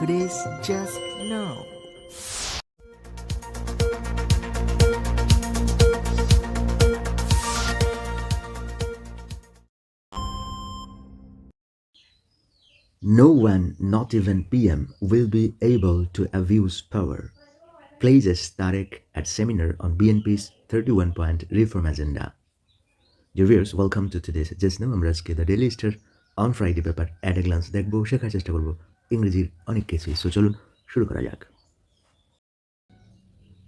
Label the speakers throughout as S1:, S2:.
S1: today's Just Now. No one, not even PM, will be able to abuse power. Places Tarek at seminar on BNP's 31 point reform agenda. Dear viewers, welcome to today's Just Now. আমরা আজকে the Daily Star on Friday paper at a glance দেখবো শেখার চেষ্টা করবো ইংরেজির অনেক কিছুই so চলুন শুরু করা যাক।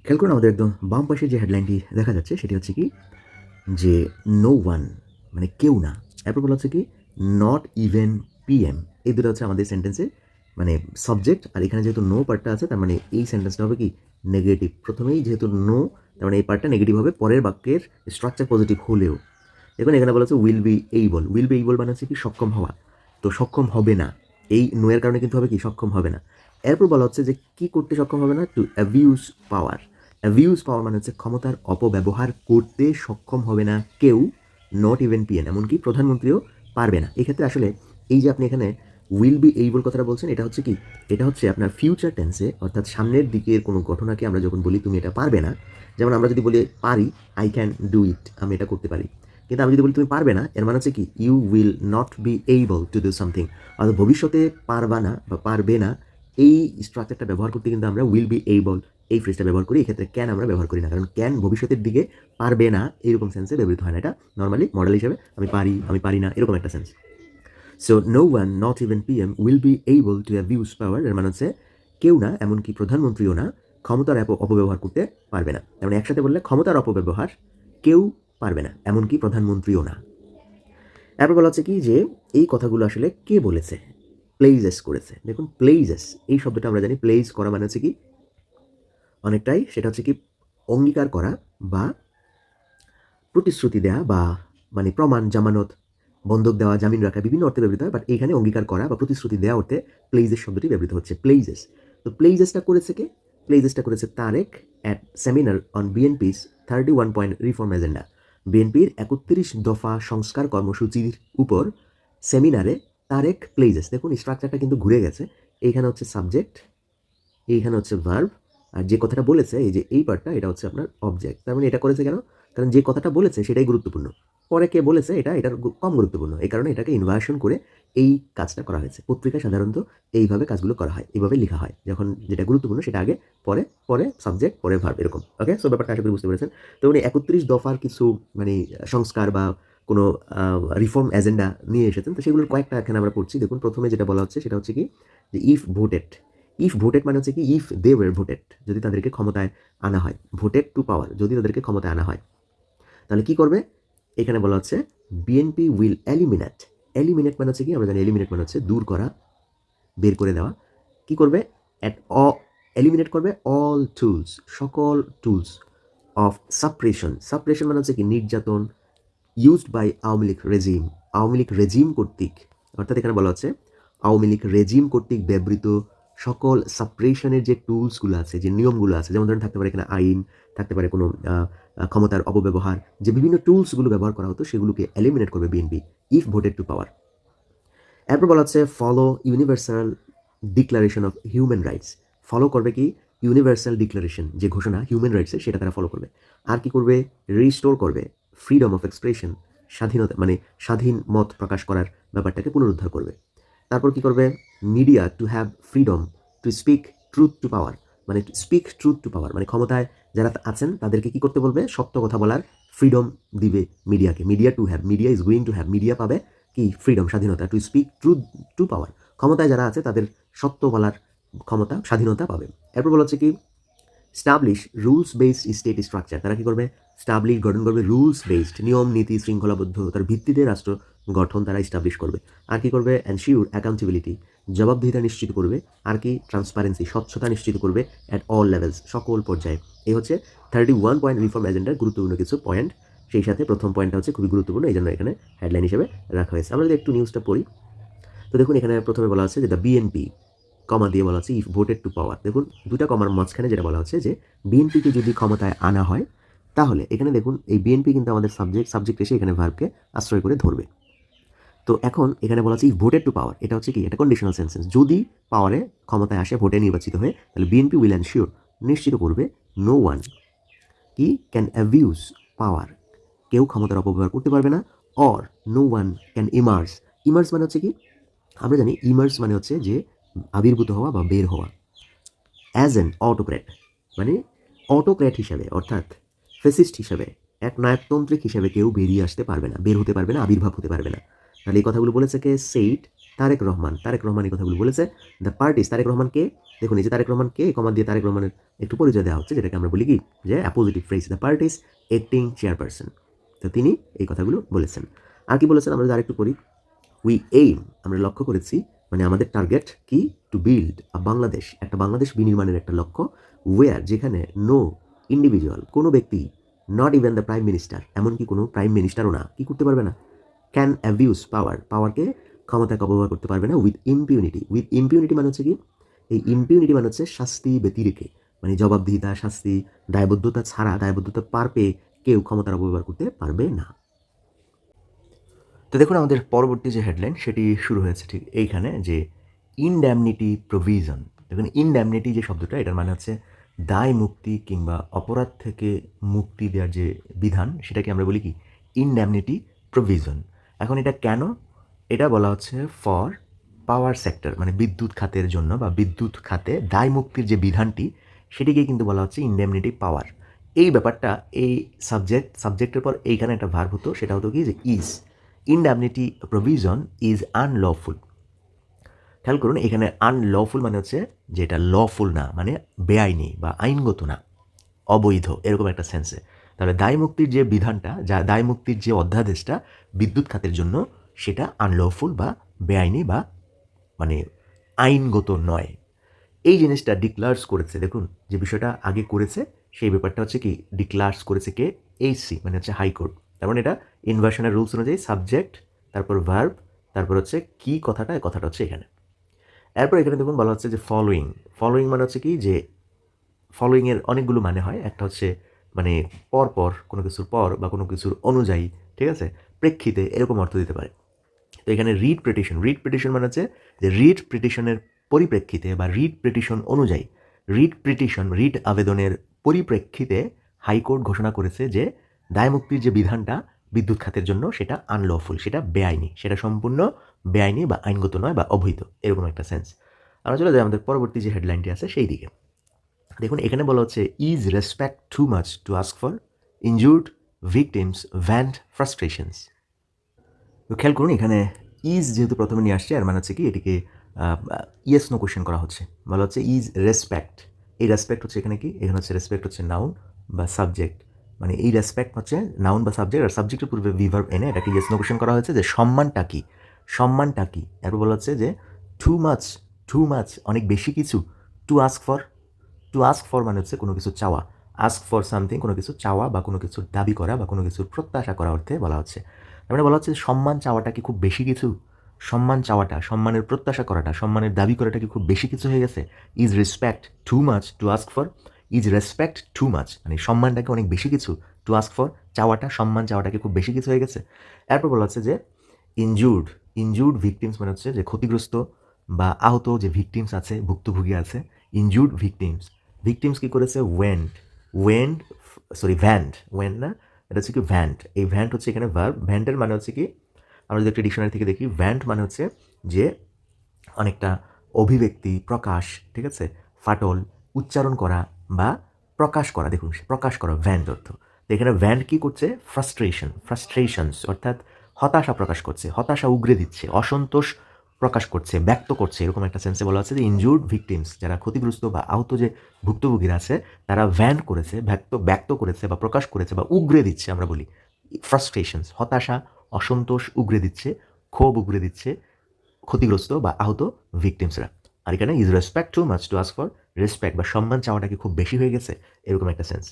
S1: খেয়াল করুন আমাদের একদম বাম পাশে যে হেডলাইনটি দেখা যাচ্ছে, সেটি হচ্ছে কি? যে নো ওয়ান মানে কেউ না, এরপর বলা হচ্ছে কি নট ইভেন পিএম এই দুটো হচ্ছে আমাদের সেন্টেন্সে মানে সাবজেক্ট আর এখানে যেহেতু নো পার্টটা আছে, তার মানে এই সেন্টেন্সটা হবে কি নেগেটিভ প্রথমেই যেহেতু নো তার মানে এই পার্টটা নেগেটিভ হবে, পরের বাক্যের স্ট্রাকচার পজিটিভ হলেও। দেখুন, এখানে বলা হচ্ছে will be able will be able মানে হচ্ছে কি সক্ষম হওয়া। তো সক্ষম হবে না। এই নোয়ের কারণে কিন্তু হবে কি? সক্ষম হবে না। এরপর বলা হচ্ছে যে কি করতে সক্ষম হবে না? To abuse power abuse power মানে হচ্ছে ক্ষমতার অপব্যবহার করতে সক্ষম হবে না কেউ নট ইভেন পিএন এমনকি প্রধানমন্ত্রীও পারবে না। এক্ষেত্রে আসলে এই যে আপনি এখানে উইল বি এইবল কথাটা বলছেন, এটা হচ্ছে কি? এটা হচ্ছে আপনার ফিউচার টেন্সে অর্থাৎ সামনের দিকের কোনো ঘটনাকে আমরা যখন বলি, তুমি এটা পারবে না। যেমন আমরা যদি বলি, পারি আই ক্যান ডু ইট আমি এটা করতে পারি। কিন্তু আমি যদি বলি তুমি পারবে না, এর মানে হচ্ছে কি you will not be able to do something অর্থাৎ ভবিষ্যতে পারবা না বা পারবে না, এই স্ট্রাকচারটা ব্যবহার করতে কিন্তু আমরা উইল বি এইবল এই ফ্রেজটা ব্যবহার করি, এক্ষেত্রে ক্যান আমরা ব্যবহার করি না। কারণ ক্যান ভবিষ্যতের দিকে পারবে না, এরকম সেন্সে ব্যবহৃত হয় না। এটা নর্মালি মডেল হিসেবে আমি পারি আমি পারি না, এরকম একটা sense so no one not even PM will be able to abuse power এর মানে হচ্ছে কেউ না, এমনকি প্রধানমন্ত্রীও না, ক্ষমতার অপ- অপব্যবহার করতে পারবে না। যেমন একসাথে বললে ক্ষমতার অপব্যবহার, কেউ পারবে না, এমনকি প্রধানমন্ত্রীও না। এরপর বলা হচ্ছে কি যে, এই কথাগুলো আসলে কে বলেছে? প্লেইজেস করেছে। দেখুন প্লেইজেস এই শব্দটা আমরা জানি প্লেইজ করা মানে হচ্ছে কি? অনেকটাই সেটা হচ্ছে কি, অঙ্গীকার করা বা প্রতিশ্রুতি দেওয়া বা মানে প্রমাণ, জামানত বন্ধক দেওয়া, জামিন রাখা, বিভিন্ন অর্থে ব্যবহৃত হয় বাট এইখানে অঙ্গীকার করা বা প্রতিশ্রুতি দেওয়া অর্থে প্লেইজেস শব্দটি ব্যবহৃত হচ্ছে প্লেইজেস তো প্লেইজেসটা করেছে কে? প্লেইজেসটা করেছে Tarique at seminar on BNP's thirty one point reform agenda বিএনপির একত্রিশ দফা সংস্কার কর্মসূচির উপর সেমিনারে তারেক প্লেজেস দেখুন স্ট্রাকচারটা কিন্তু ঘুরে গেছে। এইখানে হচ্ছে সাবজেক্ট এইখানে হচ্ছে ভার্ব আর যে কথাটা বলেছে, এই যে এই পার্টটা এটা হচ্ছে আপনার অবজেক্ট তার মানে এটা করেছে কেন? কারণ যে কথাটা বলেছে, সেটাই গুরুত্বপূর্ণ। পরে কে বলেছে এটা? এটার কম গুরুত্বপূর্ণ। এই কারণে এটাকে ইনভার্সন করে এই কাজটা করা হয়েছে। পত্রিকায় সাধারণত এইভাবে কাজগুলো করা হয়, এইভাবে লেখা হয়। যখন যেটা গুরুত্বপূর্ণ সেটা আগে, পরে পরে সাবজেক্ট পরে ভার্ব এরকম। ওকে সো ব্যাপারটা আশা করি বুঝতে পেরেছেন। তো উনি একত্রিশ দফার কিছু মানে সংস্কার বা কোনো রিফর্ম এজেন্ডা নিয়ে এসেছেন। তো সেগুলোর কয়েকটা এখানে আমরা পড়ছি। দেখুন, প্রথমে যেটা বলা হচ্ছে সেটা হচ্ছে কি? যে ইফ ভোটেড ইফ ভোটেড মানে হচ্ছে কি? ইফ দে ওয়ার ভোটেড যদি তাদেরকে ক্ষমতায় আনা হয়। ভোটেড টু পাওয়ার যদি তাদেরকে ক্ষমতায় আনা হয়। তাহলে কি করবে? এখানে বলা হচ্ছে বিএনপি উইল এলিমিনেট এলিমিনেট মানে হচ্ছে কি? আমরা জানি এলিমিনেট মানে হচ্ছে দূর করা, বের করে দেওয়া। কি করবে? অ্যাট অ এলিমিনেট করবে অল টুলস সকল টুলস অফ সাপ্রেশন সাপ্রেশন মানে হচ্ছে কি? নির্যাতন used by Awami League regime Awami League regime কর্তৃক, অর্থাৎ এখানে বলা হচ্ছে আওয়ামী লীগ রেজিম কর্তৃক ব্যবহৃত সকল সাপ্রেশনের যে টুলসগুলো আছে, যে নিয়মগুলো আছে, যেমন ধরেন থাকতে পারে এখানে আইন, থাকতে পারে কোনো ক্ষমতার অপব্যবহার, যে বিভিন্ন টুলসগুলো ব্যবহার করা হতো, সেগুলোকে এলিমিনেট করবে BNP if voted to power এরপর বলা হচ্ছে follow universal declaration of human rights follow করবে কি? ইউনিভার্সাল ডিক্লারেশন যে ঘোষণা হিউম্যান রাইটসের সেটা তারা ফলো করবে। আর কি করবে? রিস্টোর করবে ফ্রিডম অফ এক্সপ্রেশন স্বাধীনতা মানে স্বাধীন মত প্রকাশ করার ব্যাপারটাকে পুনরুদ্ধার করবে। তারপর কি করবে? Media to have freedom to speak truth to power মানে স্পিক ট্রুথ টু পাওয়ার মানে ক্ষমতায় যারা আছেন, তাদেরকে কি করতে বলবে? সত্য কথা বলার ফ্রিডম দিবে মিডিয়াকে media to have media is going to have media পাবে কি? ফ্রিডম স্বাধীনতা। To speak truth to power ক্ষমতায় যারা আছে, তাদের সত্য বলার ক্ষমতা, স্বাধীনতা পাবে। এরপর বলা হচ্ছে কি? Establish rules based state structure তারা কি করবে? স্টাবলিশ গঠন করবে রুলস বেসড নিয়ম, নীতি, শৃঙ্খলাবদ্ধ। তার ভিত্তিতে রাষ্ট্র গঠন তারা স্টাবলিশ করবে। আর কি করবে? অ্যানশিওর অ্যাকাউন্টেবিলিটি জবাবদিহিতা নিশ্চিত করবে, আর কি ট্রান্সপারেন্সি স্বচ্ছতা নিশ্চিত করবে অ্যাট অল লেভেলস সকল পর্যায়ে। এই হচ্ছে থার্টি ওয়ান পয়েন্ট রিফর্ম এজেন্ডার গুরুত্বপূর্ণ কিছু পয়েন্ট সেই সাথে প্রথম পয়েন্টটা হচ্ছে খুবই গুরুত্বপূর্ণ এই জন্য এখানে হেডলাইন হিসেবে রাখা হয়েছে। আমরা যদি একটু নিউজটা পড়ি, তো দেখুন এখানে প্রথমে বলা হচ্ছে যে দ্য বিএনপি কমা দিয়ে বলা হচ্ছে ইফ ভোটেড টু পাওয়ার দেখুন, দুটা কমার মাঝখানে যেটা বলা হচ্ছে যে বিএনপিকে যদি ক্ষমতায় আনা হয়, তাহলে এখানে দেখুন, এই বিএনপি কিন্তু আমাদের সাবজেক্ট সাবজেক্ট এসে এখানে ভার্বকে আশ্রয় করে ধরবে। তো এখন এখানে বলা হচ্ছে ভোটেড টু পাওয়ার এটা হচ্ছে কি? এটা কন্ডিশনাল সেন্সেন্স যদি পাওয়ারে ক্ষমতায় আসে ভোটে নির্বাচিত হয়ে, তাহলে বিএনপি উইল এনশিওর নিশ্চিত করবে নো ওয়ান কি ক্যান অ্যাবিউজ পাওয়ার কেউ ক্ষমতার অপব্যবহার করতে পারবে না or no one can emerge emerge মানে হচ্ছে কি? আমরা জানি ইমার্স মানে হচ্ছে যে আবির্ভূত হওয়া বা বের হওয়া। অ্যাজ অ্যান অটোক্র্যাট মানে অটোক্র্যাট হিসাবে, অর্থাৎ ফেসিস্ট হিসাবে, এক নায়কতান্ত্রিক হিসাবে কেউ বেরিয়ে আসতে পারবে না, বের হতে পারবে না, আবির্ভাব হতে পারবে না। তাহলে এই কথাগুলো বলেছে কে? সেইট তারেক রহমান। তারেক রহমান এই কথাগুলো বলেছে। দ্য পার্টিস, তারেক রহমান কে? দেখুন, এই যে তারেক রহমান কে কমা দিয়ে তারেক রহমানের একটু পরিচয় দেওয়া হচ্ছে, যেটাকে আমরা বলি কি? যে appositive phrase the party's acting chairperson তো তিনি এই কথাগুলো বলেছেন। আর কি বলেছেন? আমরা আরেকটু পড়ি। উই এইম আমরা লক্ষ্য করেছি মানে আমাদের টার্গেট কি? টু বিল্ড আ বাংলাদেশ, একটা বাংলাদেশ বিনির্মাণের একটা লক্ষ্য ওয়ার যেখানে নো ইন্ডিভিজুয়াল কোনো ব্যক্তি not even the prime minister এমনকি কোনো প্রাইম মিনিস্টারও না, কি করতে পারবে না? ক্যান অ্যাবিউজ পাওয়ার পাওয়ারকে ক্ষমতাকে অপব্যবহার করতে পারবে না উইথ ইম্পিউনিটি উইথ ইম্পিউনিটি মানে হচ্ছে কি? এই ইম্পিউনিটি মানে হচ্ছে শাস্তি ব্যতিরেকে। মানে জবাবদিহিতা, শাস্তি, দায়বদ্ধতা ছাড়া, দায়বদ্ধতা পার পেয়ে কেউ ক্ষমতার অপব্যবহার করতে পারবে না। তো দেখুন আমাদের পরবর্তী যে হেডলাইন সেটি শুরু হয়েছে ঠিক এইখানে যে ইনড্যামনিটি প্রভিজন দেখুন ইনড্যামনিটি যে শব্দটা, এটার মানে হচ্ছে দায় মুক্তি কিংবা অপরাধ থেকে মুক্তি দেওয়ার যে বিধান, সেটাকে আমরা বলি কি? ইনড্যামনিটি প্রভিজন এখন এটা কেন? এটা বলা হচ্ছে ফর পাওয়ার সেক্টর মানে বিদ্যুৎ খাতের জন্য বা বিদ্যুৎ খাতে দায় মুক্তির যে বিধানটি, সেটিকে কিন্তু বলা হচ্ছে ইনডেমনিটি পাওয়ার এই ব্যাপারটা, এই সাবজেক্ট সাবজেক্টের পর এইখানে একটা ভার্ব হতো, সেটা হতো কি? যে is indemnity provision is unlawful খেয়াল করুন, এখানে আনলফুল মানে হচ্ছে যে এটা লফুল না মানে বেআইনি বা আইনগত না, অবৈধ, এরকম একটা সেন্সে তাহলে দায় মুক্তির যে বিধানটা, যা দায় মুক্তির যে অধ্যাদেশটা বিদ্যুৎ খাতের জন্য, সেটা আনলফুল বা বেআইনি বা মানে আইনগত নয়। এই জিনিসটা ডিক্লার্স করেছে। দেখুন, যে বিষয়টা আগে করেছে, সেই ব্যাপারটা হচ্ছে কি ডিক্লার্স করেছে কে? এইচসি মানে হচ্ছে হাইকোর্ট তার মানে এটা ইনভার্সনের রুলস অনুযায়ী সাবজেক্ট তারপর ভার্ব তারপর হচ্ছে কি কথাটা কথাটা হচ্ছে এখানে। এরপর এখানে দেখুন বলা হচ্ছে যে ফলোয়িং ফলোয়িং মানে হচ্ছে কি, যে ফলোয়িংয়ের অনেকগুলো মানে হয়। একটা হচ্ছে মানে পর পর, কোনো কিছুর পর বা কোনো কিছুর অনুযায়ী, ঠিক আছে? প্রেক্ষিতে এরকম অর্থ দিতে পারে। তো এখানে রিড পিটিশন রিড পিটিশন মানে হচ্ছে যে রিড পিটিশনের পরিপ্রেক্ষিতে বা রিড পিটিশন অনুযায়ী রিড পিটিশন রিড আবেদনের পরিপ্রেক্ষিতে হাইকোর্ট ঘোষণা করেছে যে দায়মুক্তির যে বিধানটা বিদ্যুৎ খাতের জন্য, সেটা আনলফুল সেটা বেআইনি, সেটা সম্পূর্ণ বেআইনি বা আইনগত নয় বা অবৈধ, এরকম একটা সেন্স আমরা চলে যাই আমাদের পরবর্তী যে হেডলাইনটি আছে সেই দিকে দেখুন, এখানে বলা হচ্ছে is respect too much to ask for injured victims vent frustrations তো খেয়াল করুন, এখানে ইজ যেহেতু প্রথমে নিয়ে আসছে আর মানে হচ্ছে কি, এটিকে ইয়েস নো কোশ্চেন করা হচ্ছে। বলা হচ্ছে ইজ রেসপেক্ট এই রেসপেক্ট হচ্ছে এখানে কি? এখানে হচ্ছে রেসপেক্ট হচ্ছে নাউন বা সাবজেক্ট মানে এই রেসপেক্ট হচ্ছে নাউন বা সাবজেক্ট আর সাবজেক্টের পূর্বে ভিভার্ব এনে এটাকে ইয়েস নো কোশ্চেন করা হয়েছে যে সম্মানটা কি? সম্মানটা কি? এরপর বলা হচ্ছে যে টু মাছ টু মাচ অনেক বেশি কিছু to ask for to ask for মানে হচ্ছে কোনো কিছু চাওয়া। আস্ক ফর সামথিং কোনো কিছু চাওয়া বা কোনো কিছুর দাবি করা বা কোনো কিছুর প্রত্যাশা করা অর্থে বলা হচ্ছে। তার মানে বলা হচ্ছে সম্মান চাওয়াটা কি খুব বেশি কিছু? সম্মান চাওয়াটা, সম্মানের প্রত্যাশা করাটা, সম্মানের দাবি করাটা কি খুব বেশি কিছু হয়ে গেছে? Is respect too much to ask for is respect too much মানে সম্মানটাকে অনেক বেশি কিছু টু আস্ক ফর চাওয়াটা, সম্মান চাওয়াটাকে খুব বেশি কিছু হয়ে গেছে? এরপর বলা হচ্ছে যে ইনজুর্ড ইনজুর্ড ভিকটিমস মানে হচ্ছে যে ক্ষতিগ্রস্ত বা আহত যে ভিকটিমস আছে, ভুক্তভোগী আছে ইনজুর্ড ভিকটিমস ভিকটিমস কী করেছে? Went went sorry vent went না? এটা হচ্ছে কি ভ্যান্ট এই ভ্যান্ট হচ্ছে এখানে ভার্ব ভ্যান্টের মানে হচ্ছে কি? আমরা যদি একটা ডিকশনারি থেকে দেখি ভ্যান্ট মানে হচ্ছে যে অনেকটা অভিব্যক্তি, প্রকাশ, ঠিক আছে? ফাটল, উচ্চারণ করা বা প্রকাশ করা। দেখুন, প্রকাশ করা ভ্যান্ট অর্থ। এখানে ভ্যান্ট কী করছে? ফ্রাস্ট্রেশন ফ্রাস্ট্রেশনস অর্থাৎ হতাশা প্রকাশ করছে, হতাশা উগরে দিচ্ছে, অসন্তোষ প্রকাশ করছে, ব্যক্ত করছে, এরকম একটা সেন্সে বলা হচ্ছে যে ইনজুর্ড ভিকটিমস যারা ক্ষতিগ্রস্ত বা আহত যে ভুক্তভোগীরা আছে, তারা ভ্যান করেছে, ব্যক্ত ব্যক্ত করেছে বা প্রকাশ করেছে বা উগরে দিচ্ছে আমরা বলি। ফ্রাস্ট্রেশনস হতাশা, অসন্তোষ উগরে দিচ্ছে, ক্ষোভ উগরে দিচ্ছে ক্ষতিগ্রস্ত বা আহত ভিকটিমসরা আর এখানে is respect too much to ask for respect বা সম্মান চাওয়াটা কি খুব বেশি হয়ে গেছে, এরকম একটা সেন্স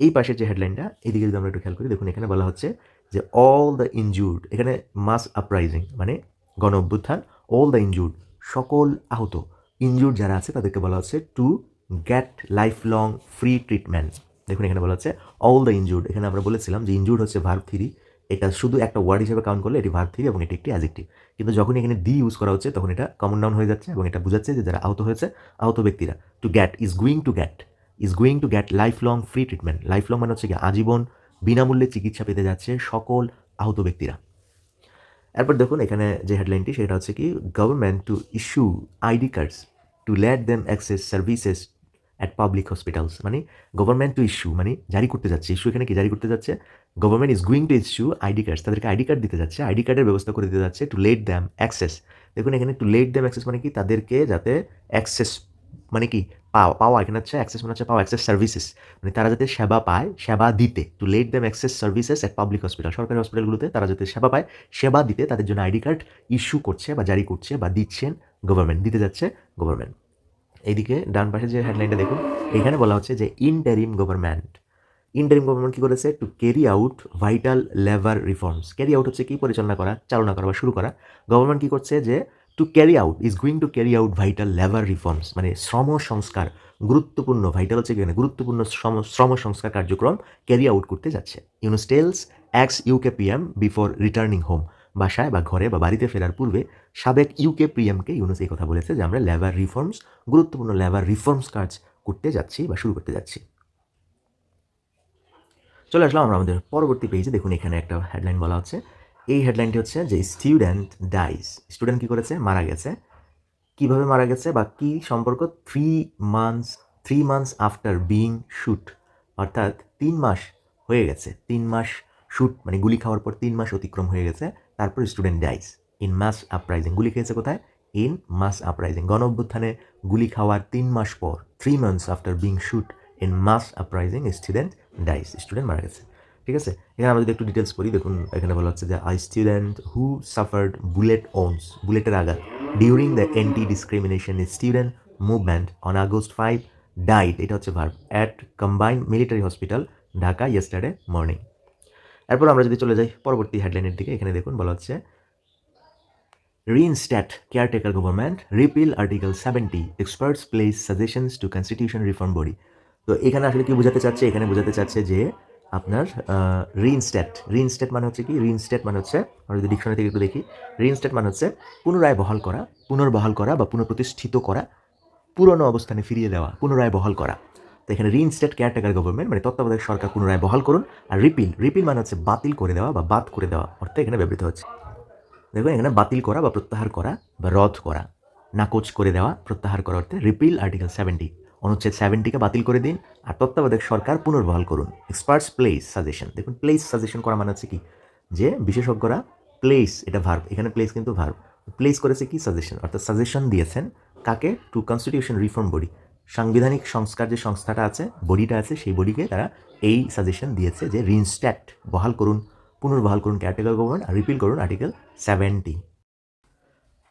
S1: এই পাশের যে হেডলাইনটা এদিকে যদি আমরা একটু খেয়াল করি, দেখুন এখানে বলা হচ্ছে যে অল দ্য ইনজুর্ড এখানে মাস আপরাইজিং মানে গণ অভ্যুত্থান অল দ্য ইনজুর্ড সকল আহত। ইনজুর্ড যারা আছে, তাদেরকে বলা হচ্ছে to get lifelong free treatment দেখুন, এখানে বলা হচ্ছে অল দ্য ইনজুর্ড এখানে আমরা বলেছিলাম যে ইনজুর্ড হচ্ছে ভার্ব থ্রি এটা শুধু একটা ওয়ার্ড হিসেবে কাউন্ট করলে এটি ভার্ব থ্রি এবং এটি একটি অ্যাজেক্টিভ কিন্তু যখন এখানে দি ইউজ করা হচ্ছে, তখন এটা কমন নাউন হয়ে যাচ্ছে এবং এটা বোঝাচ্ছে যে যারা আহত হয়েছে, আহত ব্যক্তিরা। To get is going to get is going to get lifelong free treatment lifelong মানে হচ্ছে কি আজীবন বিনামূল্যে চিকিৎসা পেতে যাচ্ছে সকল আহত ব্যক্তিরা। এরপর দেখুন, এখানে যে হেডলাইনটি সেটা হচ্ছে কি government to issue ID cards to let them access services at public hospitals মানে গভর্নমেন্ট টু ইস্যু মানে জারি করতে যাচ্ছে ইস্যু এখানে কি জারি করতে যাচ্ছে? Government is going to issue ID cards তাদেরকে আইডি কার্ড দিতে যাচ্ছে আইডি কার্ডের ব্যবস্থা করে দিতে যাচ্ছে টু লেট দ্যাম অ্যাক্সেস দেখুন, এখানে টু লেট দ্যাম অ্যাক্সেস মানে কি? তাদেরকে যাতে অ্যাক্সেস মানে কি? পাওয়া এখানে হচ্ছে অ্যাক্সেস মানে হচ্ছে পাওয়া অ্যাক্সেস সার্ভিসেস মানে তারা যাতে সেবা পায়, সেবা দিতে to let them access services at public hospital সরকারি হসপিটালগুলোতে তারা যাতে সেবা পায়, সেবা দিতে তাদের জন্য আইডি কার্ড ইস্যু করছে বা জারি করছে বা দিচ্ছেন গভর্নমেন্ট দিতে যাচ্ছে গভর্নমেন্ট এইদিকে ডান পাশে যে হেডলাইনটা দেখুন, এখানে বলা হচ্ছে যে ইনটারিম গভর্নমেন্ট ইনটারিম গভর্নমেন্ট কী করেছে? To carry out vital labour reforms carry out হচ্ছে কি? পরিচালনা করা, চালনা করা বা শুরু করা। গভর্নমেন্ট কী করছে? যে to carry out is going to carry out vital labour reforms মানে শ্রম সংস্কার, গুরুত্বপূর্ণ ভাইটাল হচ্ছে কি গুরুত্বপূর্ণ শ্রম শ্রম সংস্কার কার্যক্রম ক্যারি আউট করতে যাচ্ছে। ইউনোস্টেলস ex UK PM before returning home বাসায় বা ঘরে বা বাড়িতে ফেরার পূর্বে সাবেক ইউকে পিএমকে ইউনুস এই কথা বলেছে যে আমরা লেবার রিফর্মস গুরুত্বপূর্ণ লেবার রিফর্মস কাজ করতে যাচ্ছি বা শুরু করতে যাচ্ছি। চলে আসলাম আমরা আমাদের পরবর্তী পেজে দেখুন এখানে একটা হেডলাইন বলা হচ্ছে এই হেডলাইনটি হচ্ছে যে স্টুডেন্ট ডাইস স্টুডেন্ট কী করেছে? মারা গেছে। কীভাবে মারা গেছে বা কী সম্পর্ক? Three months three months after being shot অর্থাৎ তিন মাস হয়ে গেছে। তিন মাস শুট মানে গুলি খাওয়ার পর তিন মাস অতিক্রম হয়ে গেছে। তারপর student dies in mass uprising গুলি খেয়েছে কোথায়? ইন মাস আপরাইজিং গণ অভ্যুত্থানে গুলি খাওয়ার তিন মাস পর three months after being shot in mass uprising student dies student মারা গেছে। ঠিক আছে? এখানে আমরা যদি একটু ডিটেলস পড়ি, দেখুন এখানে বলা হচ্ছে যে I student who suffered bullet wounds বুলেটের আঘাত। During the anti discrimination student movement on August five died এটা হচ্ছে verb at combined military hospital Dhaka yesterday morning এরপর আমরা যদি চলে যাই পরবর্তী হেডলাইনের দিকে, এখানে দেখুন বলা হচ্ছে reinstate caretaker government repeal article seventy experts place suggestions to constitution reform body তো এখানে আসলে কি বোঝাতে চাচ্ছে? এখানে বোঝাতে চাচ্ছে যে আপনার রিইনস্ট্যাট রিইনস্ট্যাট মানে হচ্ছে কি? রিইনস্ট্যাট মানে হচ্ছে, আমরা যদি ডিকশনারি থেকে একটু দেখি রিইনস্ট্যাট মানে হচ্ছে পুনরায় বহাল করা, পুনর্বহাল করা বা পুনঃপ্রতিষ্ঠিত করা, পুরনো অবস্থানে ফিরিয়ে দেওয়া, পুনরায় বহাল করা। তো এখানে রিইনস্টেট কেয়ারটেকার গভর্নমেন্ট মানে তত্ত্বাবধায়ক সরকার পুনরায় বহাল করুন আর রিপিল রিপিল মানে হচ্ছে বাতিল করে দেওয়া বা বাদ করে দেওয়া, অর্থে এখানে ব্যবহৃত হচ্ছে। দেখুন, এখানে বাতিল করা বা প্রত্যাহার করা বা রদ করা, নাকচ করে দেওয়া, প্রত্যাহার করা অর্থে রিপিল আর্টিকেল সেভেন্টি অনুচ্ছেদ সেভেন্টিকে বাতিল করে দিন আর তত্ত্বাবধায়ক সরকার পুনর্বহাল করুন। এক্সপার্টস প্লেস সাজেশন দেখুন প্লেস সাজেশন করা মানে হচ্ছে কি? যে বিশেষজ্ঞরা প্লেস এটা ভার্ব এখানে প্লেস কিন্তু ভার্ব প্লেস করেছে কি? সাজেশন অর্থাৎ সাজেশন দিয়েছেন কাকে? টু কনস্টিটিউশন রিফর্ম বডি সাংবিধানিক সংস্কার যে সংস্থাটা আছে, বডিটা আছে, সেই বডিকে তারা এই সাজেশন দিয়েছে যে রিইনস্ট্যাট বহাল করুন, পুনর্বহাল করুন ক্যাটেগরি গভর্নমেন্ট আর রিপিল করুন আর্টিকেল সেভেন্টি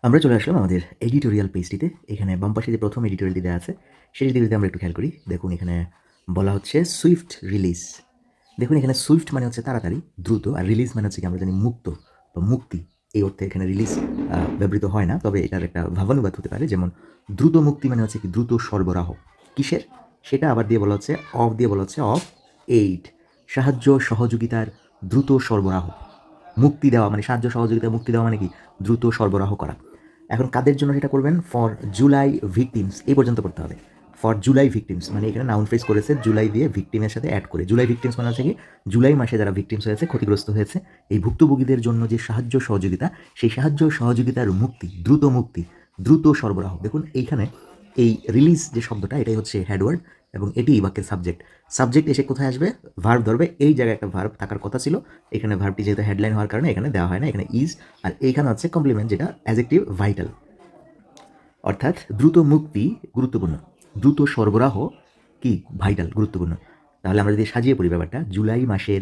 S1: আমরা চলে আসলাম আমাদের এডিটোরিয়াল পেজটিতে এখানে বাম পাশে যে প্রথম এডিটোরিয়ালটি দেওয়া আছে সেটি যদি আমরা একটু খেয়াল করি। দেখুন, এখানে বলা হচ্ছে সুইফট রিলিজ দেখুন, এখানে সুইফট মানে হচ্ছে তাড়াতাড়ি, দ্রুত, আর রিলিজ মানে হচ্ছে কি, আমরা জানি মুক্ত বা মুক্তি। এই অর্থে এখানে রিলিজ ব্যবহৃত হয় না, তবে এটার একটা ভাবানুবাদ হতে পারে। যেমন, দ্রুত মুক্তি মানে হচ্ছে কি, দ্রুত সরবরাহ। কিসের? সেটা আবার দিয়ে বলা হচ্ছে অফ দিয়ে বলা হচ্ছে অফ এইড সাহায্য, সহযোগিতার দ্রুত সরবরাহ। মুক্তি দেওয়া মানে সাহায্য সহযোগিতা মুক্তি দেওয়া মানে কি? দ্রুত সরবরাহ করা। এখন কাদের জন্য সেটা করবেন? ফর জুলাই ভিকটিমস এই পর্যন্ত করতে হবে। ফর জুলাই ভিকটিমস মানে এখানে নাউন ফ্রেজ করেছে জুলাই দিয়ে ভিকটিমের সাথে অ্যাড করে। জুলাই ভিকটিমস মানে হচ্ছে কি? জুলাই মাসে যারা ভিকটিমস হয়েছে, ক্ষতিগ্রস্ত হয়েছে, এই ভুক্তভোগীদের জন্য যে সাহায্য সহযোগিতা, সেই সাহায্য সহযোগিতার মুক্তি, দ্রুত মুক্তি, দ্রুত সরবরাহ। দেখুন, এইখানে এই রিলিজ যে শব্দটা, এটাই হচ্ছে হেডওয়ার্ড এবং এটি বাক্যের সাবজেক্ট সাবজেক্ট এসে কোথায় আসবে? ভার্ব ধরবে, এই জায়গায় একটা ভার্ব থাকার কথা ছিল। এখানে ভার্বটি যেহেতু হেডলাইন হওয়ার কারণে এখানে দেওয়া হয় না, এখানে ইজ আর এইখানে হচ্ছে কমপ্লিমেন্ট যেটা অ্যাজেক্টিভ ভাইটাল অর্থাৎ দ্রুত মুক্তি গুরুত্বপূর্ণ। দ্রুত সরবরাহ কি? ভাইটাল গুরুত্বপূর্ণ। তাহলে আমরা যদি সাজিয়ে পড়ি ব্যাপারটা, জুলাই মাসের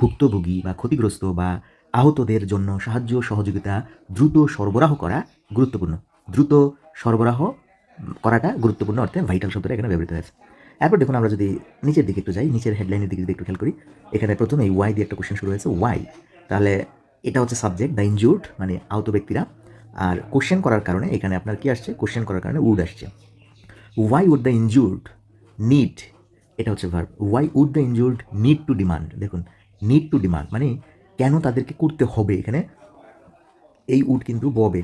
S1: ভুক্তভোগী বা ক্ষতিগ্রস্ত বা আহতদের জন্য সাহায্য সহযোগিতা দ্রুত সরবরাহ করা গুরুত্বপূর্ণ। দ্রুত সরবরাহ করাটা গুরুত্বপূর্ণ অর্থে ভাইটাল শব্দটা এখানে ব্যবহৃত হয়েছে। এরপর দেখুন আমরা যদি নিচের দিকে একটু যাই, নিচের হেডলাইনের দিকে যদি একটু খেয়াল করি, এখানে প্রথমে এই ওয়াই দিয়ে একটা কোশ্চেন শুরু হয়েছে ওয়াই তাহলে এটা হচ্ছে সাবজেক্ট দ্য ইনজুর্ড মানে আহত ব্যক্তিরা। আর কোশ্চেন করার কারণে এখানে আপনার কি আসছে? কোশ্চেন করার কারণে উড আসছে। Why would the injured need এটা হচ্ছে verb why would the injured need to demand দেখুন নিড টু ডিমান্ড মানে কেন তাদেরকে করতে হবে এখানে? এই উড কিন্তু ববে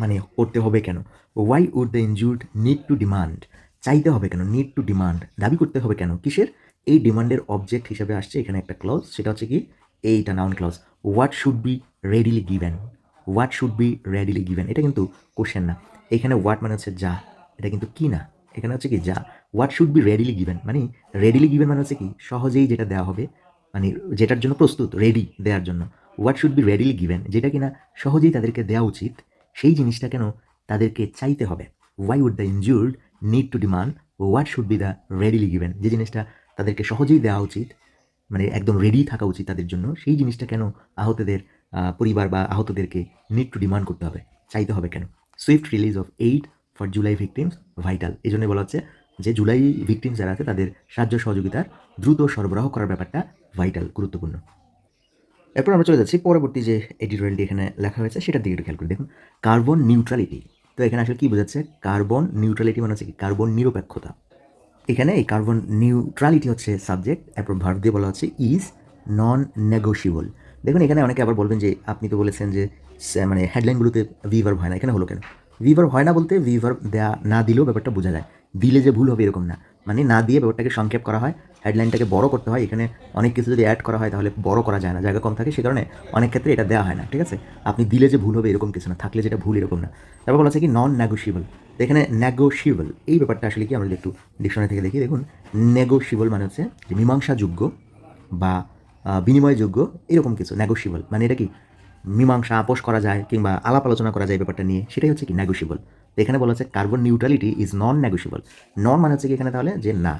S1: মানে করতে হবে কেন? Why would the injured need to demand চাইতে হবে কেন? নিড টু ডিমান্ড দাবি করতে হবে কেন? কিসের? এই ডিমান্ডের অবজেক্ট হিসেবে আসছে এখানে একটা ক্লজ সেটা হচ্ছে কি? এইটা noun clause what should be readily given what should be readily given এটা কিন্তু কোশ্চেন না। এখানে হোয়াট মানে হচ্ছে যা, এটা কিন্তু কি না? এখানে হচ্ছে কি যা। What should be readily given মানে রেডিলি গিভেন মানে হচ্ছে কি? সহজেই যেটা দেওয়া হবে মানে যেটার জন্য প্রস্তুত রেডি দেওয়ার জন্য। What should be readily given যেটা কিনা সহজেই তাদেরকে দেওয়া উচিত, সেই জিনিসটা কেন তাদেরকে চাইতে হবে? Why would the injured need to demand what should be the readily given যে জিনিসটা তাদেরকে সহজেই দেওয়া উচিত মানে একদম রেডি থাকা উচিত তাদের জন্য, সেই জিনিসটা কেন আহতদের পরিবার বা আহতদেরকে নিড টু ডিমান্ড করতে হবে, চাইতে হবে কেন? Swift release of aid for July victims vital এই জন্য বলা হচ্ছে যে জুলাই ভিকটিমস যারা আছে, তাদের সাহায্য সহযোগিতার দ্রুত সরবরাহ করার ব্যাপারটা ভাইটাল গুরুত্বপূর্ণ। এরপর আমরা চলে যাচ্ছি পরবর্তী যে এডিটোরিয়ালটি এখানে লেখা হয়েছে, সেটার দিকে একটু খেয়াল করে দেখুন। কার্বন নিউট্রালিটি তো এখানে আসলে কী বোঝাচ্ছে? কার্বন নিউট্রালিটি মানে হচ্ছে কি কার্বন নিরপেক্ষতা। এখানে এই কার্বন নিউট্রালিটি হচ্ছে সাবজেক্ট এরপর ভার্ব দিয়ে বলা হচ্ছে ইজ নন নেগোশিয়েবল দেখুন, এখানে অনেকে আবার বলবেন যে, আপনি তো বলেছেন যে মানে হেডলাইনগুলোতে ভিভার হয় না। এখানে হলো কেন? ভিভার হয় না বলতে ভিভার দেয়া না দিলেও ব্যাপারটা বোঝা যায়। দিলে যে ভুল হবে এরকম না। মানে না দিয়ে ব্যাপারটাকে সংক্ষেপ করা হয় হেডলাইনটাকে বড় করতে হয়, এখানে অনেক কিছু যদি অ্যাড করা হয় তাহলে বড় করা যায় না, জায়গা কম থাকে, সে কারণে অনেক ক্ষেত্রে এটা দেওয়া হয় না, ঠিক আছে? আপনি দিলে যে ভুল হবে এরকম কিছু না, থাকলে যেটা ভুল এরকম না। তারপর বলা আছে কি নন নেগোশিয়েবল তো এখানে নেগোশিয়েবল এই ব্যাপারটা আসলে কি আমরা একটু ডিকশনারি থেকে দেখি, দেখুন নেগোশিয়েবল মানে হচ্ছে যে মীমাংসাযোগ্য বা বিনিময়যোগ্য, এরকম কিছু নেগোশিয়েবল মানে এটা কি, মীমাংসা আপোষ করা যায় কিংবা আলাপ আলোচনা করা যায় ব্যাপারটা নিয়ে, সেটাই হচ্ছে কি নেগোশিয়েবল তো এখানে বলা হচ্ছে carbon neutrality is non negotiable non মানে হচ্ছে কি এখানে তাহলে যে না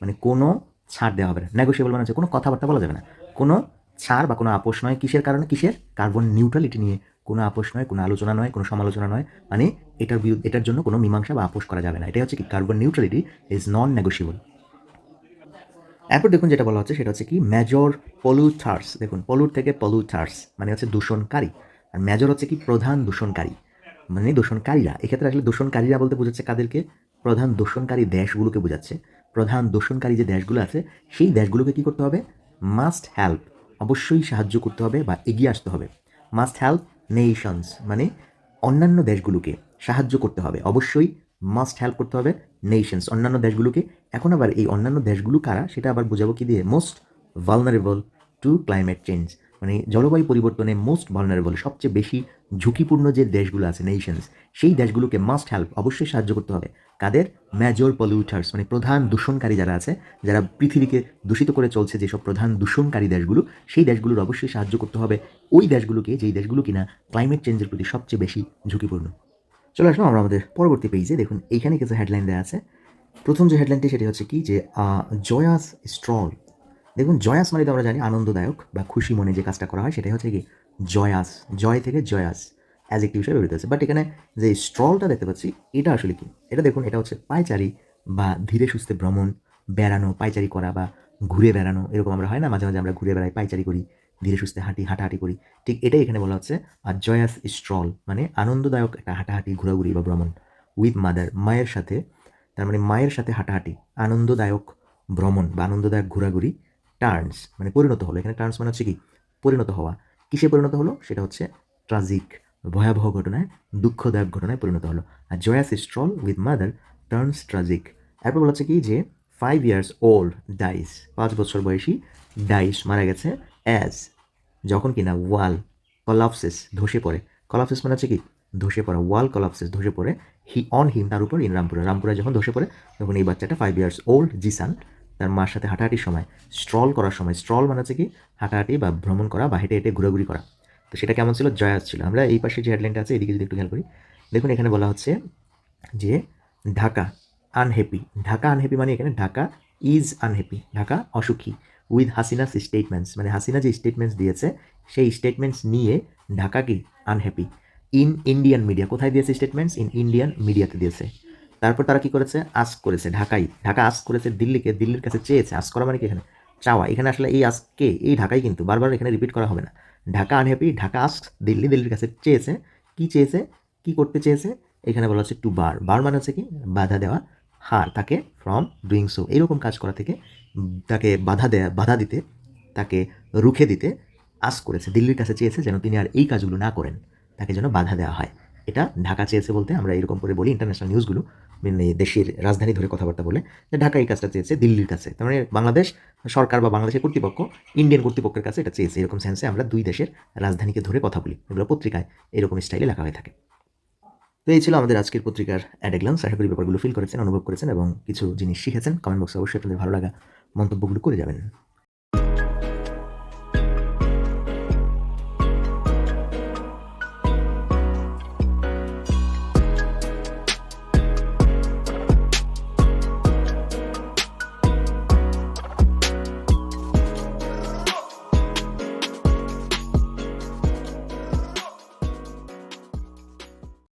S1: মানে কোনো ছাড় দেওয়া হবে না। নেগোশিয়েবল মানে হচ্ছে কোনো কথাবার্তা বলা যাবে না। কোনো ছাড় বা কোনো আপোষ নয় কিসের কারণে? কিসের? কার্বন নিউট্রালিটি নিয়ে। কোনো আপোষ নয়, কোনো আলোচনা নয়, কোনো সমালোচনা নয়। মানে এটার বিরুদ্ধে, এটার জন্য কোনো মীমাংসা বা আপোষ করা যাবে না। এটাই হচ্ছে কি carbon neutrality is non negotiable এরপর দেখুন যেটা বলা হচ্ছে, সেটা হচ্ছে কি মেজর পলুথার্স দেখুন পলুট থেকে পলুথার্স মানে হচ্ছে দূষণকারী। আর মেজর হচ্ছে কি প্রধান দূষণকারী। মানে দূষণকারীরা। এক্ষেত্রে আসলে দূষণকারীরা বলতে বোঝাচ্ছে কাদেরকে? প্রধান দূষণকারী দেশগুলোকে বোঝাচ্ছে। প্রধান দূষণকারী যে দেশগুলো আছে, সেই দেশগুলোকে কি করতে হবে? মাস্ট হেল্প অবশ্যই সাহায্য করতে হবে বা এগিয়ে আসতে হবে। মাস্ট হেল্প নেশনস মানে অন্যান্য দেশগুলোকে সাহায্য করতে হবে। অবশ্যই মাস্ট হেল্প করতে হবে নেশনস অন্যান্য দেশগুলোকে। এখন আবার এই অন্যান্য দেশগুলো কারা? সেটা আবার বোঝাবো কি দিয়ে? Most vulnerable to climate change মানে জলবায়ু পরিবর্তনে মোস্ট ভালনারেবল সবচেয়ে বেশি ঝুঁকিপূর্ণ যে দেশগুলো আছে নেশনস সেই দেশগুলোকে মাস্ট হেল্প অবশ্যই সাহায্য করতে হবে। কাদের? মেজর পলিউটার্স মানে প্রধান দূষণকারী যারা আছে, যারা পৃথিবীকে দূষিত করে চলছে যেসব প্রধান দূষণকারী দেশগুলো, সেই দেশগুলোর অবশ্যই সাহায্য করতে হবে। ওই দেশগুলোকে, যেই দেশগুলো কিনা ক্লাইমেট চেঞ্জের প্রতি সবচেয়ে বেশি ঝুঁকিপূর্ণ। চলে আসলাম আমরা আমাদের পরবর্তী পেজে দেখুন, এইখানে কিছু হেডলাইন দেওয়া আছে। প্রথম যে হেডলাইনটি সেটি হচ্ছে কি? যে জয়াস স্ট্রল দেখুন, জয়াস মানে তো আমরা জানি আনন্দদায়ক বা খুশি মনে যে কাজটা করা হয়, সেটাই হচ্ছে কি জয়াস, জয় থেকে জয়াস অ্যাজ একটি বিষয় ব্যবহৃত হচ্ছে বাট এখানে যে স্ট্রলটা দেখতে পাচ্ছি, এটা আসলে কি? এটা দেখুন, এটা হচ্ছে পায়চারি বা ধীরে সুস্থে ভ্রমণ, বেড়ানো, পায়চারি করা বা ঘুরে বেড়ানো, এরকম আমরা হয় না? মাঝে মাঝে আমরা ঘুরে বেড়াই, পায়চারি করি, ধীরে সুস্থে হাঁটি, হাঁটাহাঁটি করি। ঠিক এটাই এখানে বলা হচ্ছে, আর জয়াস স্ট্রল মানে আনন্দদায়ক একটা হাঁটাহাঁটি, ঘোরাঘুরি বা ভ্রমণ উইথ মাদার মায়ের সাথে, তার মানে মায়ের সাথে হাঁটাহাঁটি, আনন্দদায়ক ভ্রমণ বা আনন্দদায়ক ঘোরাঘুরি টার্নস মানে পরিণত হলো। এখানে টার্নস মানে হচ্ছে কি? পরিণত হওয়া। কিসে পরিণত হলো? সেটা হচ্ছে ট্রাজিক, ভয়াবহ ঘটনায়, দুঃখদায়ক ঘটনায় পরিণত হলো। আর joyous stroll with mother, turns tragic. এরপর বলা হচ্ছে কি যে ফাইভ ইয়ার্স ওল্ড ডাইস, পাঁচ বছর বয়সী ডাইস মারা গেছে অ্যাজ যখন কিনা ওয়াল কলাপসিস ধসে পড়ে। কলাপসিস মানে হচ্ছে কি? ধসে পড়া, ওয়াল কলাপসিস ধসে পড়ে। হি, অন হিম তার উপর ইন রামপুরা। রামপুরা যখন ধসে পড়ে, তখন এই বাচ্চাটা ফাইভ ইয়ার্স ওল্ড জিসান তার মার সাথে হাঁটাহাঁটির সময় স্ট্রল করার সময় স্ট্রল মানে হচ্ছে কি, হাঁটাহাঁটি বা ভ্রমণ করা বা হেঁটে হেঁটে ঘোরাঘুরি করা। তো সেটা কেমন ছিল? জয়াস ছিল। আমরা এই পাশে যে হেডলাইনটা আছে, এদিকে যদি একটু খেয়াল করি, দেখুন এখানে বলা হচ্ছে যে ঢাকা আনহ্যাপি ঢাকা আনহ্যাপি মানে এখানে ঢাকা ইজ আনহ্যাপি ঢাকা অসুখী। উইথ হাসিনাস স্টেটমেন্টস মানে হাসিনা যে স্টেটমেন্টস দিয়েছে, সেই স্টেটমেন্টস নিয়ে ঢাকা কি আনহ্যাপি ইন ইন্ডিয়ান মিডিয়া কোথায় দিয়েছে স্টেটমেন্টস ইন ইন্ডিয়ান মিডিয়াতে দিয়েছে। তারপর তারা কি করেছে? আস্ক করেছে, ঢাকাই। ঢাকা আস্ক করেছে দিল্লিকে, দিল্লির কাছে চেয়েছে। আস্ক করা মানে কি এখানে? চাওয়া। এখানে আসলে এই আস্ককে এই ঢাকাই কিন্তু। বারবার এখানে রিপিট করা হবে না। ঢাকা আনহ্যাপি ঢাকা আস্ক দিল্লি, দিল্লির কাছে চেয়েছে। কি চেয়েছে? কি করতে চেয়েছে? এখানে বলা হচ্ছে টু বার বার মানে হচ্ছে কি? বাধা দেওয়া, হার। তাকে ফ্রম ডুইং সো এইরকম কাজ করা থেকে, তাকে বাধা দেয়া, বাধা দিতে, তাকে রুখে দিতে আস করেছে। দিল্লির কাছে চেয়েছে যেন তিনি আর এই কাজগুলো না করেন। তাকে যেন বাধা দেওয়া হয়। এটা ঢাকা চেয়েছে বলতে আমরা এরকম করে বলি। ইন্টারন্যাশনাল নিউজগুলো দেশের রাজধানী ধরে কথাবার্তা বলে, যে ঢাকা এই কাজটা চেয়েছে, দিল্লির কাছে। তার মানে বাংলাদেশ সরকার বা বাংলাদেশের কর্তৃপক্ষ ইন্ডিয়ান কর্তৃপক্ষের কাছে এটা চেয়েছে। এরকম সেন্সে আমরা দুই দেশের রাজধানীকে ধরে কথা বলি। এগুলো পত্রিকায় এরকম স্টাইলে লেখা হয়ে থাকে। তো এই ছিল আমাদের আজকের পত্রিকার অ্যাডেগ্লান্স আশা করি ব্যাপারগুলো ফিল করেছেন, অনুভব করেছেন এবং কিছু জিনিস শিখেছেন। কমেন্ট বক্সে অবশ্যই আপনাদের ভালো লাগা মন্তব্যগুলো করে যাবেন।